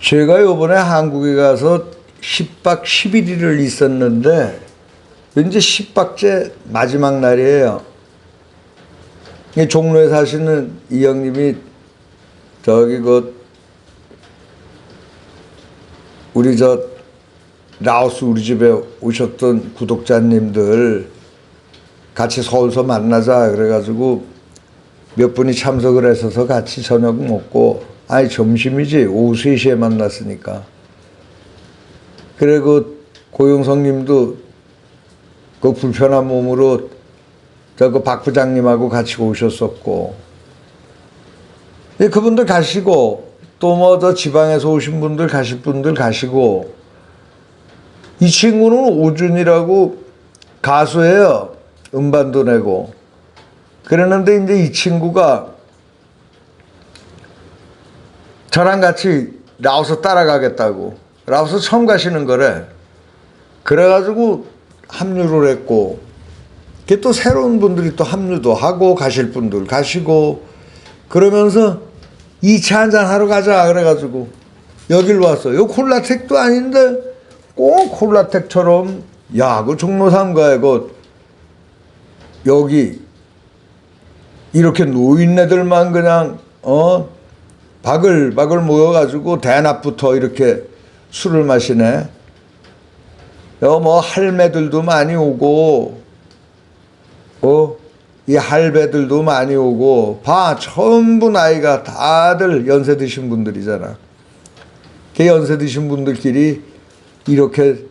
제가 요번에 한국에 가서 10박 11일을 있었는데 이제 10박째 마지막 날이에요. 이 종로에 사시는 이 형님이 저기 그 우리 저 라오스 우리 집에 오셨던 구독자님들 같이 서울서 만나자 그래가지고 몇 분이 참석을 했어서 같이 저녁 먹고 아니 점심이지. 오후 3시에 만났으니까. 그래 그 고용성 님도 그 불편한 몸으로 저 그 박 부장님하고 같이 오셨었고. 예, 그분들 가시고 또 뭐 저 지방에서 오신 분들 가실 분들 가시고. 이 친구는 오준이라고 가수예요. 음반도 내고. 그러는데 이제 이 친구가 저랑 같이 라오스 따라가겠다고. 라오스 처음 가시는 거래 그래가지고 합류를 했고 그게 또 새로운 분들이 또 합류도 하고 가실 분들 가시고 그러면서 2차 한잔 하러 가자 그래가지고 여길 왔어 요. 콜라텍도 아닌데 꼭 콜라텍처럼 야그 종로 3가에 그 여기 이렇게 노인네들만 그냥 어 바글바글 모여가지고 대낮부터 이렇게 술을 마시네. 여뭐 할매들도 많이 오고 어 이 할배들도 많이 오고 봐 전부 나이가 다들 연세 드신 분들이잖아. 그 연세 드신 분들끼리 이렇게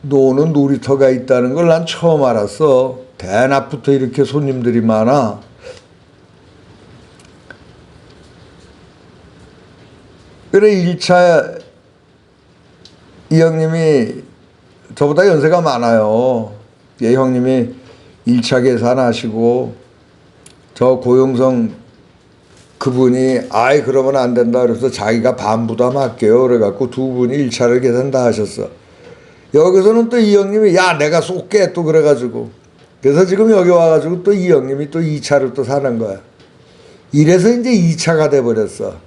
노는 놀이터가 있다는 걸 난 처음 알았어. 대낮부터 이렇게 손님들이 많아. 그래 1차 이 형님이 저보다 연세가 많아요. 예 형님이 1차 계산하시고 저 고용성 그분이 아이 그러면 안 된다 그래서 자기가 반 부담할게요. 그래갖고 두 분이 1차를 계산 다 하셨어. 여기서는 또 이 형님이 야 내가 쏠게 또 그래가지고 그래서 지금 여기 와가지고 또 이 형님이 또 2차를 또 사는 거야. 이래서 이제 2차가 돼버렸어.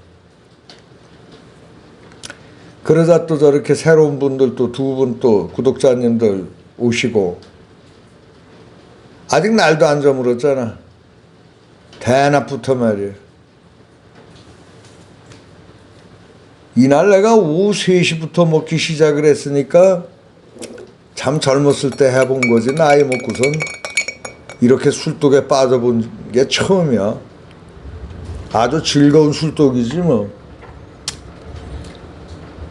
그러자 또 저렇게 새로운 분들 또 두 분 또 구독자님들 오시고 아직 날도 안 저물었잖아. 대낮부터 말이야. 이날 내가 오후 3시부터 먹기 시작을 했으니까 참 젊었을 때 해본 거지. 나이 먹고선 이렇게 술독에 빠져본 게 처음이야. 아주 즐거운 술독이지 뭐.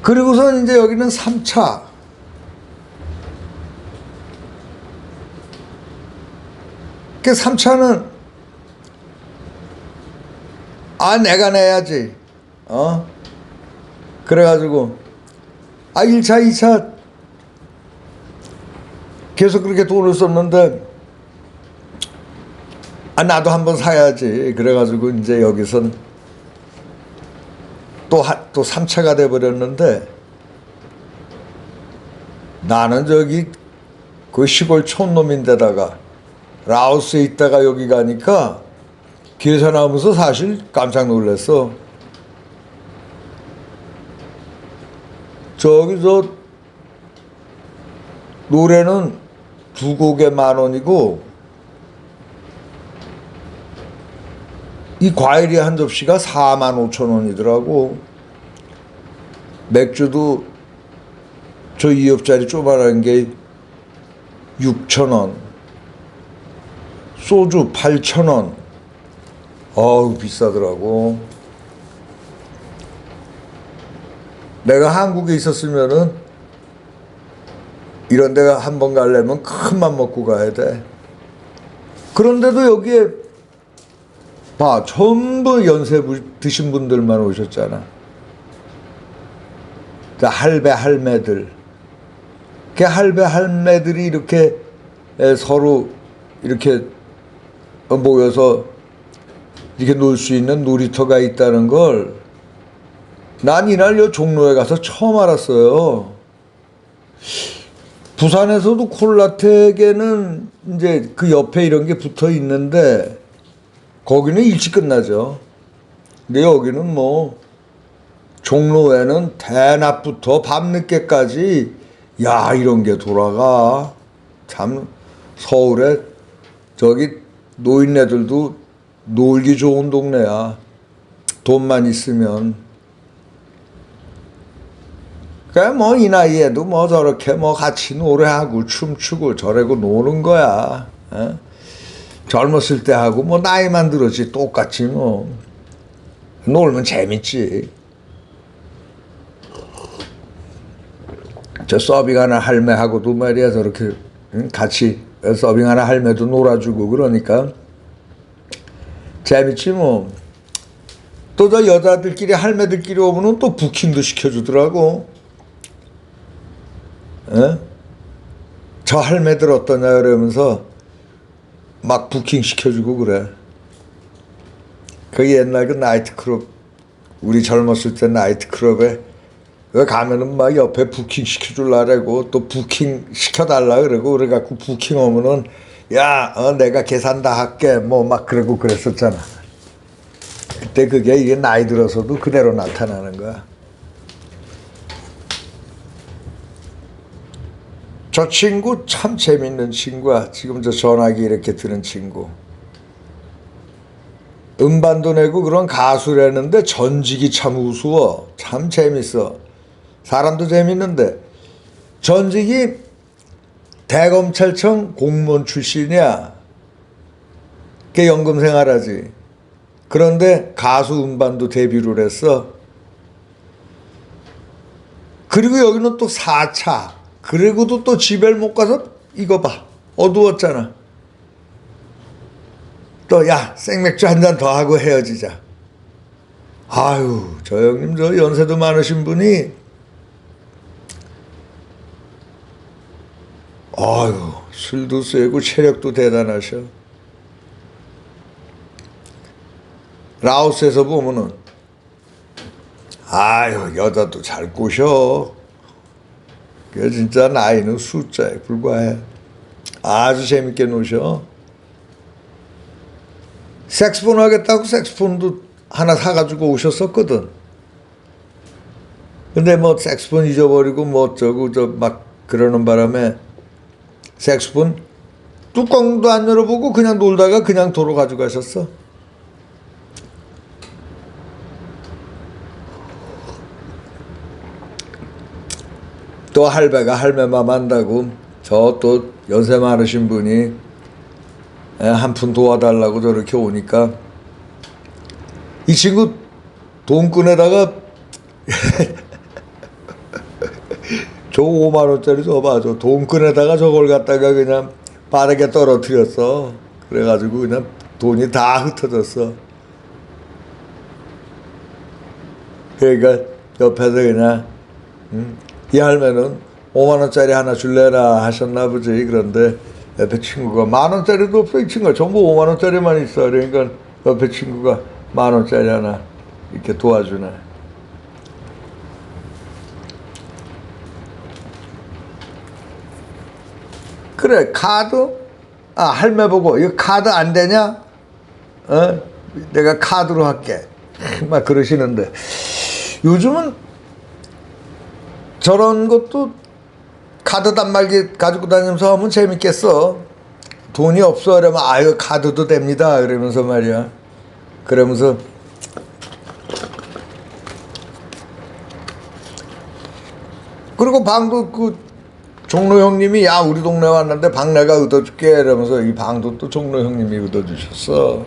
그리고선 이제 여기는 3차. 그 3차는 아 내가 내야지. 어? 그래가지고 아 1차 2차 계속 그렇게 돈을 썼는데 아 나도 한번 사야지. 그래가지고 이제 여기선 또, 하, 또 3차가 돼버렸는데 나는 저기 그 시골 촌놈인데다가 라오스에 있다가 여기 가니까 계산하면서 사실 깜짝 놀랐어. 저기 저 노래는 두 곡에 만 원이고 이 과일이 한 접시가 4만 5천 원이더라고. 맥주도 저 2업짜리 조그만한 게 6천 원. 소주 8천 원. 어우, 비싸더라고. 내가 한국에 있었으면은 이런 데가 한 번 가려면 큰 맘 먹고 가야 돼. 그런데도 여기에 봐, 전부 연세 부- 드신 분들만 오셨잖아. 그 할배 할매들. 그 할배 할매들이 이렇게 에, 서로 이렇게 모여서 이렇게 놀 수 있는 놀이터가 있다는 걸 난 이날 요 종로에 가서 처음 알았어요. 부산에서도 콜라텍에는 이제 그 옆에 이런 게 붙어 있는데 거기는 일찍 끝나죠. 근데 여기는 뭐 종로에는 대낮부터 밤늦게까지 야 이런 게 돌아가 참 서울에 저기 노인네들도 놀기 좋은 동네야 돈만 있으면 그래 뭐이 나이에도 뭐 저렇게 뭐 같이 노래하고 춤추고 저래고 노는 거야 어? 젊었을 때 하고 뭐 나이만 들었지 똑같이 뭐 놀면 재밌지 저 서빙하는 할매하고도 말이야 저렇게 응? 같이 서빙하는 할매도 놀아주고 그러니까 재밌지 뭐. 또 저 여자들끼리 할매들끼리 오면은 또 부킹도 시켜주더라고. 에? 저 할매들 어떠냐 그러면서 막 부킹 시켜주고 그래. 그 옛날 그 나이트클럽 우리 젊었을 때 나이트클럽에 그 가면은 막 옆에 부킹 시켜줄라고 또 부킹 시켜달라 그러고 그래갖고 부킹 오면은 야 어, 내가 계산 다 할게 뭐 막 그러고 그랬었잖아. 그때 그게 이게 나이 들어서도 그대로 나타나는 거야. 저 친구 참 재밌는 친구야. 지금 저 전화기 이렇게 드는 친구. 음반도 내고 그런 가수라는데 전직이 참 우스워. 참 재밌어. 사람도 재밌는데 전직이 대검찰청 공무원 출신이야. 걔 연금 생활하지. 그런데 가수 음반도 데뷔를 했어. 그리고 여기는 또 4차. 그리고도 또 집에 못 가서 이거 봐. 어두웠잖아. 또 야 생맥주 한 잔 더 하고 헤어지자. 아유 저 형님 저 연세도 많으신 분이 아유 술도 세고 체력도 대단하셔. 라오스에서 보면은 아유 여자도 잘 꼬셔. 그 진짜 나이는 숫자에 불과해. 아주 재밌게 노셔. 색스폰 하겠다고 색스폰도 하나 사가지고 오셨었거든. 근데 뭐 색스폰 잊어버리고 뭐 어쩌고 저 막 그러는 바람에 색스폰 뚜껑도 안 열어보고 그냥 놀다가 그냥 도로 가지고 가셨어. 또 할배가 할매맘 한다고 저 또 연세 많으신 분이 한 푼 도와달라고 저렇게 오니까 이 친구 돈끈에다가 저 5만 원짜리 줘봐. 저 돈끈에다가 저걸 갖다가 그냥 빠르게 떨어뜨렸어. 그래가지고 그냥 돈이 다 흩어졌어. 그러니까 옆에서 그냥 음, 이 할매는 5만 원짜리 하나 줄래라 하셨나 보지. 그런데 옆에 친구가 만 원짜리도 없어. 이 친구가 전부 5만 원짜리만 있어. 그러니까 옆에 친구가 만 원짜리 하나 이렇게 도와주네. 그래 카드? 아 할매 보고 이거 카드 안 되냐? 어? 내가 카드로 할게. 막 그러시는데. 요즘은 저런 것도 카드 단말기 가지고 다니면서 하면 재밌겠어. 돈이 없어 그러면 아유 카드도 됩니다. 그러면서 말이야. 그러면서 그리고 방도 그 종로 형님이 야 우리 동네 왔는데 방 내가 얻어줄게 이러면서 이 방도 또 종로 형님이 얻어주셨어.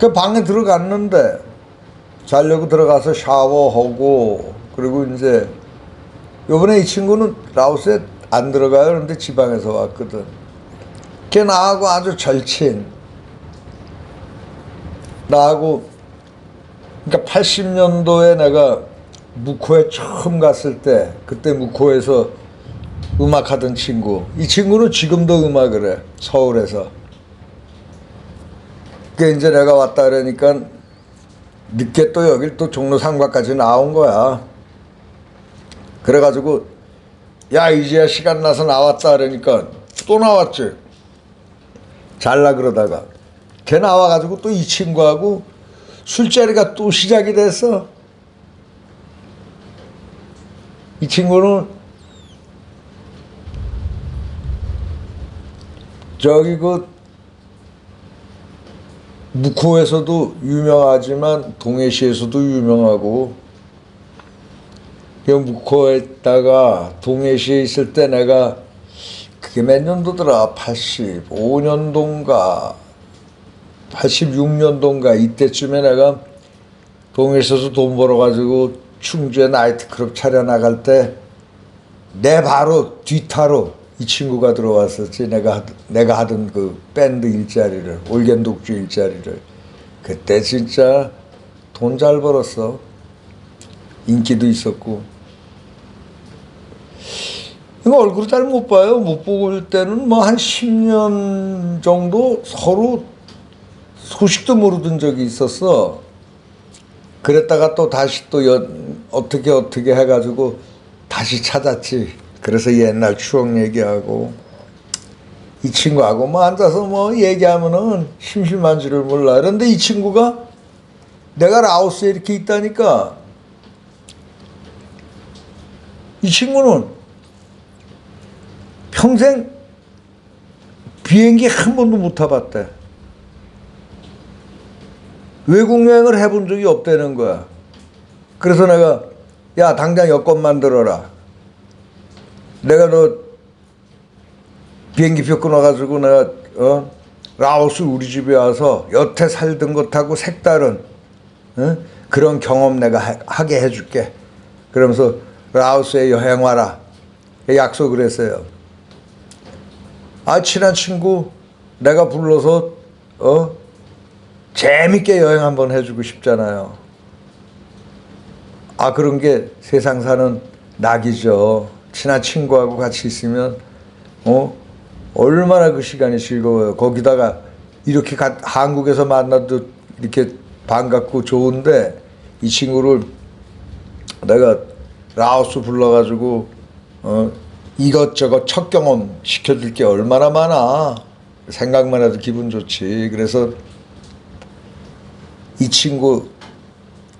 그 방에 들어갔는데 자려고 들어가서 샤워하고 그리고 이제 요번에 이 친구는 라오스에 안 들어가요. 그런데 지방에서 왔거든. 걔 나하고 아주 절친. 나하고 그러니까 80년도에 내가 무코에 처음 갔을 때 그때 무코에서 음악하던 친구. 이 친구는 지금도 음악을 해. 서울에서. 그 이제 내가 왔다 그러니까 늦게 또 여길 또 종로 상가까지 나온 거야. 그래가지고 야 이제야 시간 나서 나왔다 그러니까 또 나왔지. 잘라 그러다가 걔 나와가지고 또 이 친구하고 술자리가 또 시작이 됐어. 이 친구는 저기 그 묵호에서도 유명하지만 동해시에서도 유명하고 그 묵호에다가 동해시에 있을 때 내가 그게 몇 년도더라? 85년도인가? 86년도인가? 이때쯤에 내가 동해시에서 돈 벌어가지고 충주에 나이트클럽 차려 나갈 때 내 바로 뒤타로 이 친구가 들어왔었지. 내가 하- 내가 하던 그 밴드 일자리를 올겐독주 일자리를. 그때 진짜 돈 잘 벌었어. 인기도 있었고 이거 얼굴을 잘 못 봐요 못 보고 올 때는 뭐 한 10년 정도 서로 소식도 모르던 적이 있었어 그랬다가 또 다시 또 연, 어떻게 어떻게 해가지고 다시 찾았지. 그래서 옛날 추억 얘기하고 이 친구하고 뭐 앉아서 뭐 얘기하면은 심심한 줄을 몰라. 그런데 이 친구가 내가 라오스에 이렇게 있다니까 이 친구는 평생 비행기 한 번도 못 타봤대. 외국 여행을 해본 적이 없다는 거야. 그래서 내가 야 당장 여권 만들어라. 내가 너 비행기표 끊어가지고 내가 어 라오스 우리 집에 와서 여태 살던 것하고 색다른 어? 그런 경험 내가 하- 하게 해줄게. 그러면서 라오스에 여행 와라. 약속을 했어요. 아 친한 친구 내가 불러서 어 재밌게 여행 한번 해주고 싶잖아요. 아 그런 게 세상 사는 낙이죠. 친한 친구하고 같이 있으면 어 얼마나 그 시간이 즐거워요. 거기다가 이렇게 가- 한국에서 만나도 이렇게 반갑고 좋은데 이 친구를 내가 라오스 불러가지고 어 이것저것 첫 경험 시켜줄 게 얼마나 많아. 생각만 해도 기분 좋지. 그래서 이 친구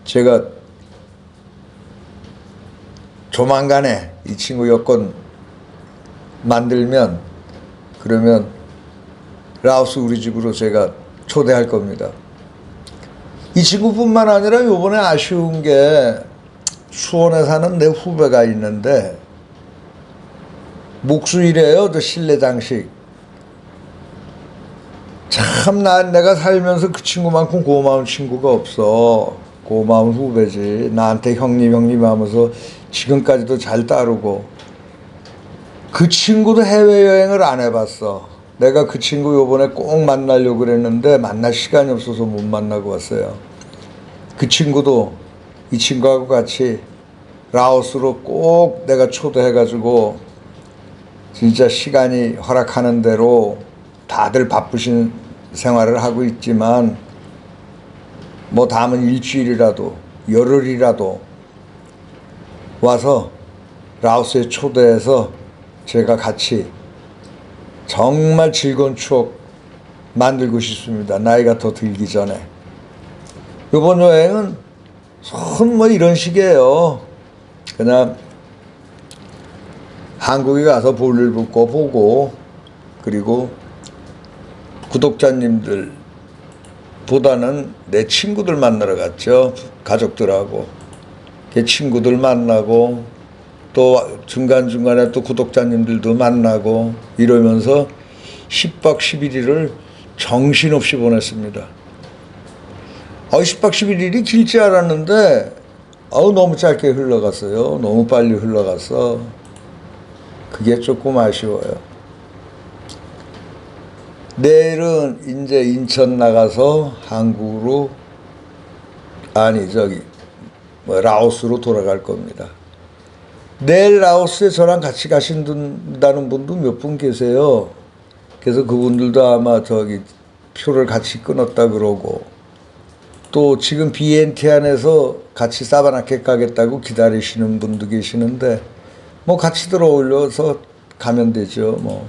제가 조만간에 이 친구 여권 만들면 그러면 라오스 우리 집으로 제가 초대할 겁니다. 이 친구뿐만 아니라 요번에 아쉬운 게 수원에 사는 내 후배가 있는데 목수이래요. 저 실내 장식. 참, 난 내가 살면서 그 친구만큼 고마운 친구가 없어. 고마운 후배지. 나한테 형님, 형님 하면서 지금까지도 잘 따르고. 그 친구도 해외여행을 안 해봤어. 내가 그 친구 요번에 꼭 만나려고 그랬는데 만날 시간이 없어서 못 만나고 왔어요. 그 친구도 이 친구하고 같이 라오스로 꼭 내가 초대해가지고 진짜 시간이 허락하는 대로 다들 바쁘신 생활을 하고 있지만 뭐 다음은 일주일이라도 열흘이라도 와서 라오스에 초대해서 제가 같이 정말 즐거운 추억 만들고 싶습니다. 나이가 더 들기 전에. 이번 여행은 손뭐 이런 식이에요. 그냥 한국에 가서 볼일 붙고 보고 그리고 구독자님들 보다는 내 친구들 만나러 갔죠. 가족들하고. 그 친구들 만나고 또 중간중간에 또 구독자님들도 만나고 이러면서 10박 11일을 정신없이 보냈습니다. 아, 10박 11일이 길지 않았는데 아우 너무 짧게 흘러갔어요. 너무 빨리 흘러갔어. 그게 조금 아쉬워요. 내일은 이제 인천 나가서 한국으로 아니 저기 뭐 라오스로 돌아갈 겁니다. 내일 라오스에 저랑 같이 가신다는 분도 몇 분 계세요. 그래서 그분들도 아마 저기 표를 같이 끊었다 그러고 또 지금 BNT 안에서 같이 사바나케 가겠다고 기다리시는 분도 계시는데 뭐 같이 들어 올려서 가면 되죠 뭐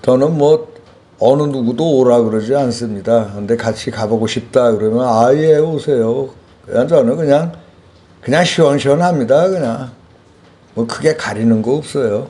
저는 뭐 어느 누구도 오라 그러지 않습니다. 근데 같이 가보고 싶다 그러면 아예 오세요. 그냥 저는 그냥 그냥 시원시원합니다. 그냥 뭐 크게 가리는 거 없어요.